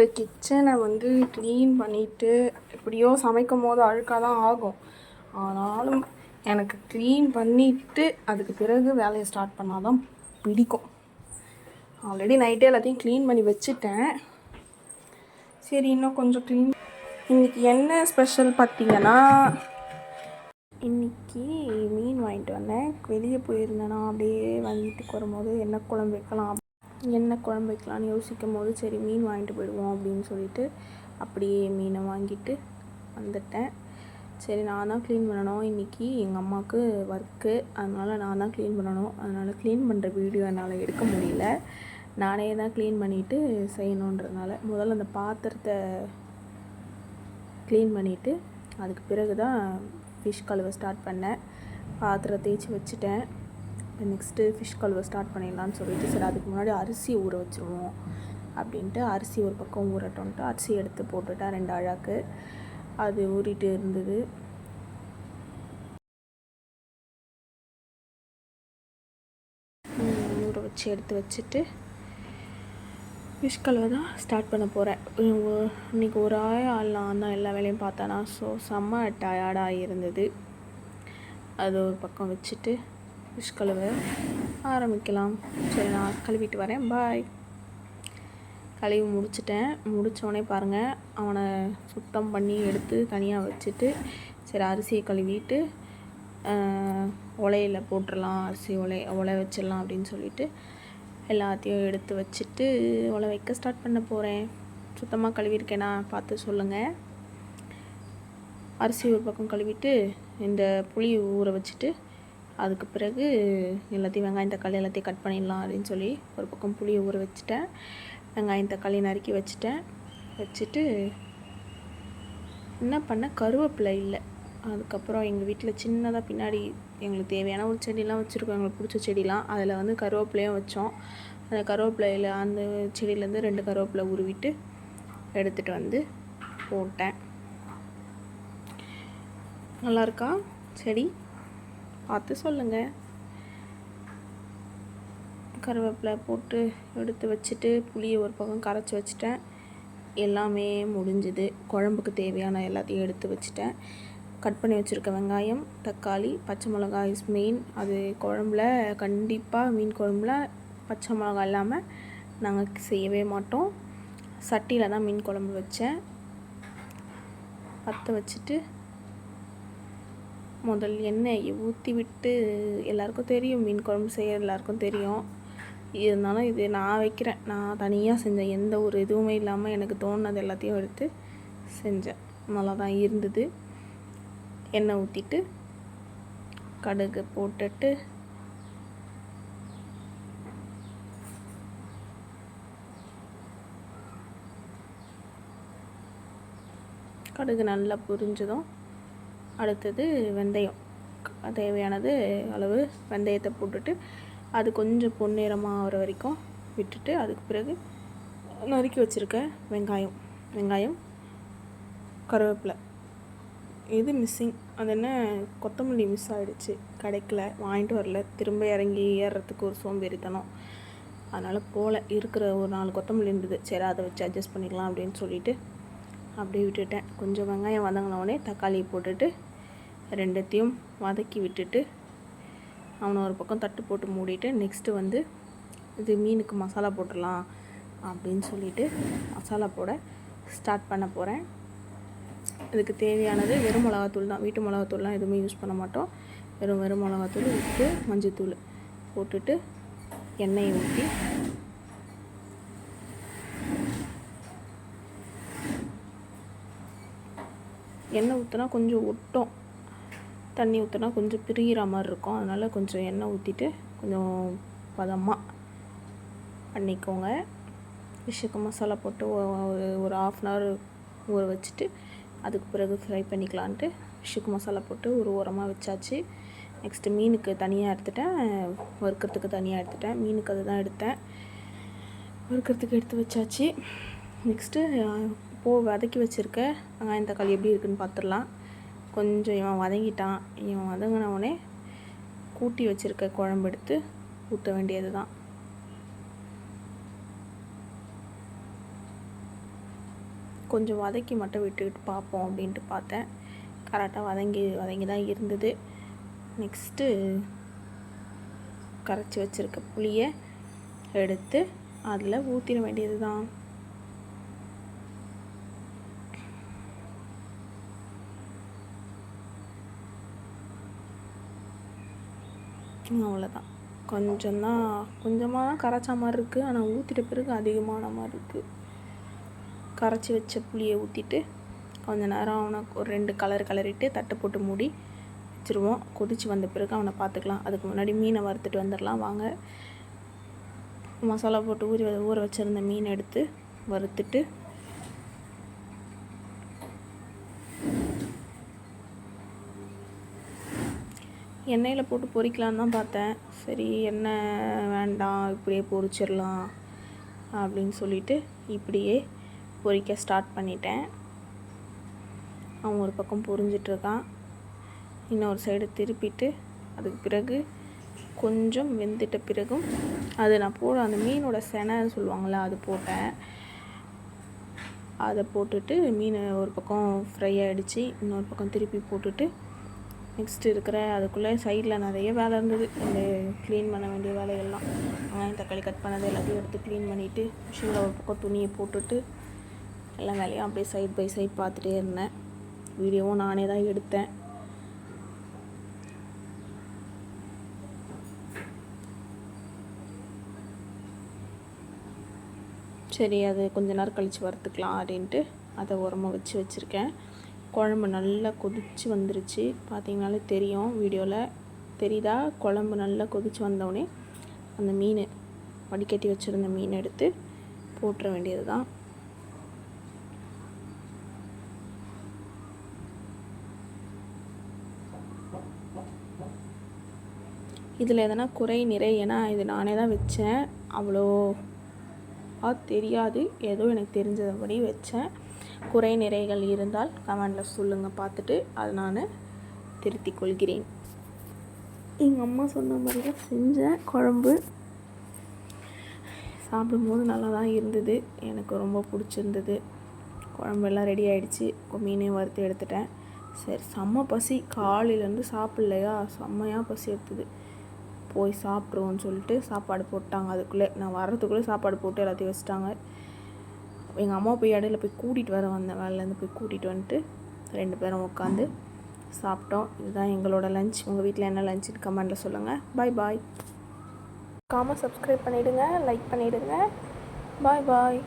எனக்கு கிச்சனை வந்து க்ளீன் பண்ணிவிட்டு எப்படியோ சமைக்கும் போது அழுக்காக தான் ஆகும். ஆனாலும் எனக்கு க்ளீன் பண்ணிவிட்டு அதுக்கு பிறகு வேலையை ஸ்டார்ட் பண்ணால் தான் பிடிக்கும் ஆல்ரெடி நைட்டே எல்லாத்தையும் க்ளீன் பண்ணி வச்சுட்டேன். சரி இன்னும் கொஞ்சம் க்ளீன் இன்றைக்கி என்ன ஸ்பெஷல் பார்த்தீங்கன்னா இன்றைக்கி மீன் வாங்கிட்டு வந்தேன். வெளியே போயிருந்தேன்னா அப்படியே வீட்டுக்கு வரும்போது என்ன குழம்பு வைக்கலாம் என்ன குழம்பு வைக்கலாம்னு யோசிக்கும் போது சரி மீன் வாங்கிட்டு போயிடுவோம் அப்படின்னு சொல்லிட்டு அப்படியே மீனை வாங்கிட்டு வந்துட்டேன். சரி நான் தான் க்ளீன் பண்ணணும். இன்றைக்கி எங்கள் அம்மாவுக்கு ஒர்க்கு அதனால் நான் தான் க்ளீன் பண்ணணும். அதனால் க்ளீன் பண்ணுற வீடியோ என்னால் எடுக்க முடியல. நானே தான் க்ளீன் பண்ணிவிட்டு செய்யணுன்றதுனால முதல்ல அந்த பாத்திரத்தை க்ளீன் பண்ணிவிட்டு அதுக்கு பிறகு தான் ஃபிஷ் கழுவ ஸ்டார்ட் பண்ணேன். பாத்திரம் தேய்ச்சி வச்சுட்டேன். நெக்ஸ்ட்டு ஃபிஷ் கழுவ ஸ்டார்ட் பண்ணிடலான்னு சொல்லிட்டு சரி அதுக்கு முன்னாடி அரிசி ஊற வச்சுருவோம் அப்படின்ட்டு அரிசி ஒரு பக்கம் ஊறட்டோன்ட்டு அரிசி எடுத்து போட்டுட்டேன் ரெண்டு அழாக்கு அது ஊறிட்டு இருந்தது. ஊற வச்சு எடுத்து வச்சுட்டு ஃபிஷ் கழுவை தான் ஸ்டார்ட் பண்ண போகிறேன் இன்றைக்கி ஒரு ஆள் ஆள் நான் தான் எல்லா வேலையும் பார்த்தானா ஸோ செம்ம டயர்டாக இருந்தது. அது ஒரு பக்கம் வச்சுட்டு ஃபிஷ் கழுவ ஆரம்பிக்கலாம். சரி நான் கழுவிட்டு வரேன். பாய் கழுவி முடிச்சிட்டேன். முடித்தோடனே பாருங்கள் அவனை சுத்தம் பண்ணி எடுத்து தனியாக வச்சுட்டு சரி அரிசியை கழுவிட்டு உலையில் போட்டுடலாம் அரிசி உலை உலை வச்சிடலாம் அப்படின்னு சொல்லிட்டு எல்லாத்தையும் எடுத்து வச்சுட்டு உலை வைக்க ஸ்டார்ட் பண்ண போகிறேன் சுத்தமாக கழுவிருக்கேனா பார்த்து சொல்லுங்கள் அரிசி ஒரு பக்கம் கழுவிட்டு இந்த புளி ஊற வச்சுட்டு அதுக்கு பிறகு எல்லாத்தையும் வெங்காயம் தக்காளி எல்லாத்தையும் கட் பண்ணிடலாம் அப்படின்னு சொல்லி ஒரு பக்கம் புளியை ஊற வச்சுட்டேன். வெங்காயம் தக்காளி நறுக்கி வச்சுட்டேன். வச்சுட்டு என்ன பண்ண? கருவேப்பிலை இல்லை. அதுக்கப்புறம் எங்கள் வீட்டில் சின்னதாக பின்னாடி எங்களுக்கு தேவையான ஒரு செடியெலாம் வச்சுருக்கோம். எங்களுக்கு பிடிச்ச செடிலாம். அதில் வந்து கருவேப்பிலையும் வச்சோம். அந்த கருவேப்பிலையில் அந்த செடியிலேருந்து ரெண்டு கருவேப்பிலை உருவிட்டு எடுத்துகிட்டு வந்து போட்டேன். நல்லாயிருக்கா செடி? பார்த்து சொல்லுங்கள் கருவேப்பிலை போட்டு எடுத்து வச்சுட்டு புளியை ஒரு பக்கம் கரைச்சி வச்சுட்டேன். எல்லாமே முடிஞ்சுது. குழம்புக்கு தேவையான எல்லாத்தையும் எடுத்து வச்சுட்டேன். கட் பண்ணி வச்சுருக்க வெங்காயம் தக்காளி பச்சை மிளகாய் இஸ் மெயின் அது குழம்புல கண்டிப்பாக மீன் குழம்புல பச்சை மிளகாய் இல்லாமல் நாங்கள் செய்யவே மாட்டோம். சட்டியில் தான் மீன் குழம்பு வச்சேன். பற்ற வச்சுட்டு முதல் எண்ணெயை ஊற்றி விட்டு எல்லாருக்கும் தெரியும். மீன் குழம்பு செய்ய எல்லாருக்கும் தெரியும். இருந்தாலும் இது நான் வைக்கிறேன். நான் தனியாக செஞ்சேன் எந்த ஒரு இதுவுமே இல்லாமல் எனக்கு தோணுனது எல்லாத்தையும் எடுத்து செஞ்சேன். நல்லா தான் இருந்தது. எண்ணெய் ஊற்றிட்டு கடுகு போட்டுட்டு கடுகு நல்லா புரிஞ்சதும் அடுத்தது வெந்தயம். தேவையானது அளவு வெந்தயத்தை போட்டுட்டு அது கொஞ்சம் பொன்னிறமாக ஆகிற வரைக்கும் விட்டுட்டு அதுக்கு பிறகு நறுக்கி வச்சுருக்க வெங்காயம். வெங்காயம் கருவேப்பிலை. இது மிஸ்ஸிங் அது என்ன? கொத்தமல்லி மிஸ் ஆகிடுச்சு கிடைக்கல. வாங்கிட்டு வரல. திரும்ப இறங்கி ஏறுறதுக்கு ஒரு சோம்பேறித்தனம். அதனால் போல. இருக்கிற ஒரு நாலு கொத்தமல்லி இருந்தது. சரி அதை வச்சு அட்ஜஸ்ட் பண்ணிக்கலாம் அப்படின்னு சொல்லிட்டு அப்படியே விட்டுட்டேன். கொஞ்சம் வெங்காயம் வதங்கினோடனே தக்காளி போட்டுட்டு ரெண்டுத்தையும் வதக்கி விட்டுட்டு அவனை ஒரு பக்கம் தட்டு போட்டு மூடிட்டு நெக்ஸ்ட்டு வந்து இது மீனுக்கு மசாலா போட்டுடலாம் அப்படின்னு சொல்லிட்டு மசாலா போட ஸ்டார்ட் பண்ண போகிறேன் இதுக்கு தேவையானது வெறும் மிளகாத்தூள் தான். வீட்டு மிளகாத்தூள்லாம் எதுவுமே யூஸ் பண்ண மாட்டோம். வெறும் வெறும் மிளகாத்தூள் உப்பு மஞ்சத்தூள் போட்டுட்டு எண்ணெயை ஊற்றி எண்ணெய் ஊற்றினா கொஞ்சம் ஒட்டும். தண்ணி ஊற்றினா கொஞ்சம் பிரிகிற மாதிரி இருக்கும். அதனால் கொஞ்சம் எண்ணெய் ஊற்றிட்டு கொஞ்சம் பதமாக பண்ணிக்கோங்க. விஷக்கு மசாலா போட்டு ஒரு ஒரு ஆஃப் அன் ஹவர் ஊற வச்சுட்டு அதுக்கு பிறகு ஃப்ரை பண்ணிக்கலான்ட்டு ஃபிஷ்ஷுக்கு மசாலா போட்டு ஒரு ஓரமாக வச்சாச்சு. நெக்ஸ்ட்டு மீனுக்கு தனியாக எடுத்துட்டேன். வறுக்கிறதுக்கு தனியாக எடுத்துட்டேன். மீனுக்கு அது தான் எடுத்தேன். வறுக்கிறதுக்கு எடுத்து வச்சாச்சு. நெக்ஸ்ட்டு இப்போது வதக்கி வச்சுருக்க வெங்காயம் தக்காளி எப்படி இருக்குன்னு பார்த்துடலாம் கொஞ்சம் இவன் வதங்கிட்டான். இவன் வதங்கினவுடனே கூட்டி வச்சுருக்க குழம்பு எடுத்து ஊற்ற வேண்டியது தான் கொஞ்சம் வதக்கி மட்டும் விட்டுக்கிட்டு பார்ப்போம் அப்படின்ட்டு பார்த்தேன். கரெக்டாக வதங்கி வதங்கி தான் இருந்தது. நெக்ஸ்ட்டு கரைச்சி வச்சுருக்க புளியை எடுத்து அதில் ஊற்றிட வேண்டியது தான் அவ்வளோதான் கொஞ்சம்தான் கொஞ்சமாக தான் கரைச்சா மாதிரி இருக்குது ஆனால் ஊற்றிட்ட பிறகு அதிகமான மாதிரி இருக்குது கரைச்சி வச்ச புளியை ஊற்றிட்டு கொஞ்ச நேரம் அவனை ஒரு ரெண்டு கலர் கலரிட்டு தட்டு போட்டு மூடி வச்சுருவோம். கொதிச்சு வந்த பிறகு அவனை பார்த்துக்கலாம். அதுக்கு முன்னாடி மீனை வறுத்துட்டு வந்துடலாம். வாங்க. மசாலா போட்டு ஊறி ஊற வச்சுருந்த மீன் எடுத்து வறுத்துட்டு எண்ணெயில் போட்டு பொரிக்கலான்னு தான் பார்த்தேன். சரி எண்ணெய் வேண்டாம் இப்படியே பொரிச்சிடலாம் அப்படின்னு சொல்லிட்டு இப்படியே பொறிக்க ஸ்டார்ட் பண்ணிட்டேன். அவன் ஒரு பக்கம் பொறிஞ்சிட்ருக்கான் இன்னொரு சைடு திருப்பிட்டு அதுக்கு பிறகு கொஞ்சம் வெந்துட்ட பிறகும் அது நான் போட அந்த மீனோட செனைன்னு சொல்லுவாங்கள்ல அது போட்டேன். அதை போட்டுட்டு மீன் ஒரு பக்கம் ஃப்ரை ஆகிடுச்சு இன்னொரு பக்கம் திருப்பி போட்டுட்டு நெக்ஸ்ட் இருக்கிற அதுக்குள்ளே சைடில் நிறைய வேலை இருந்தது. இந்த க்ளீன் பண்ண வேண்டிய வேலைகள்லாம். வெங்காயம் தக்காளி கட் பண்ணது எல்லாத்தையும் எடுத்து க்ளீன் பண்ணிவிட்டு மிஷினில் ஒரு பக்கம் துணியை போட்டுட்டு எல்லா வேலையும் அப்படியே சைட் பை சைட் பார்த்துட்டே இருந்தேன். வீடியோவும் நானே தான் எடுத்தேன். சரி அது கொஞ்ச நேரம் கழித்து வறுத்துக்கலாம் அப்படின்ட்டு அதை உரமாக வச்சு வச்சுருக்கேன். குழம்பு நல்லா கொதித்து வந்துருச்சு. பார்த்தீங்கனாலே தெரியும் வீடியோவில் தெரியுதா? குழம்பு நல்லா கொதித்து வந்தோடனே அந்த மீன் வடிகட்டி வச்சுருந்த மீன் எடுத்து போட்டுற வேண்டியது தான் இதில் எதனா குறை நிறை? ஏன்னா இது நானே தான் வச்சேன். அவ்வளோ தெரியாது. ஏதோ எனக்கு தெரிஞ்சபடி வச்சேன். குறை நிறைகள் இருந்தால் கமெண்டில் சொல்லுங்கள் பார்த்துட்டு அதை நான் திருத்திக் கொள்கிறேன். எங்கள் அம்மா சொன்ன மாதிரி தான் செஞ்சேன். குழம்பு சாப்பிடும்போது நல்லா தான் இருந்தது. எனக்கு ரொம்ப பிடிச்சிருந்தது. குழம்பெல்லாம் ரெடி ஆகிடுச்சு மீனையும் வறுத்து எடுத்துட்டேன். சரி செம்ம பசி. காலையிலேருந்து சாப்பிட்லையா? செம்மையாக பசி எடுத்தது. போய் சாப்பிட்ருவோன்னு சொல்லிட்டு சாப்பாடு போட்டாங்க. அதுக்குள்ளே நான் வர்றதுக்குள்ளே சாப்பாடு போட்டு எல்லாத்தையும் வச்சுட்டாங்க. எங்கள் அம்மா போய் இடையில போய் கூட்டிகிட்டு வர வந்தேன். வேலையிலேருந்து போய் கூட்டிகிட்டு வந்துட்டு ரெண்டு பேரும் உட்காந்து சாப்பிட்டோம். இதுதான் எங்களோட லஞ்ச் உங்கள் வீட்டில் என்ன லஞ்சுன்னு கமெண்ட்டில் சொல்லுங்கள் பாய் பாய் காம சப்ஸ்கிரைப் பண்ணிவிடுங்க லைக் பண்ணிவிடுங்க பாய் பாய்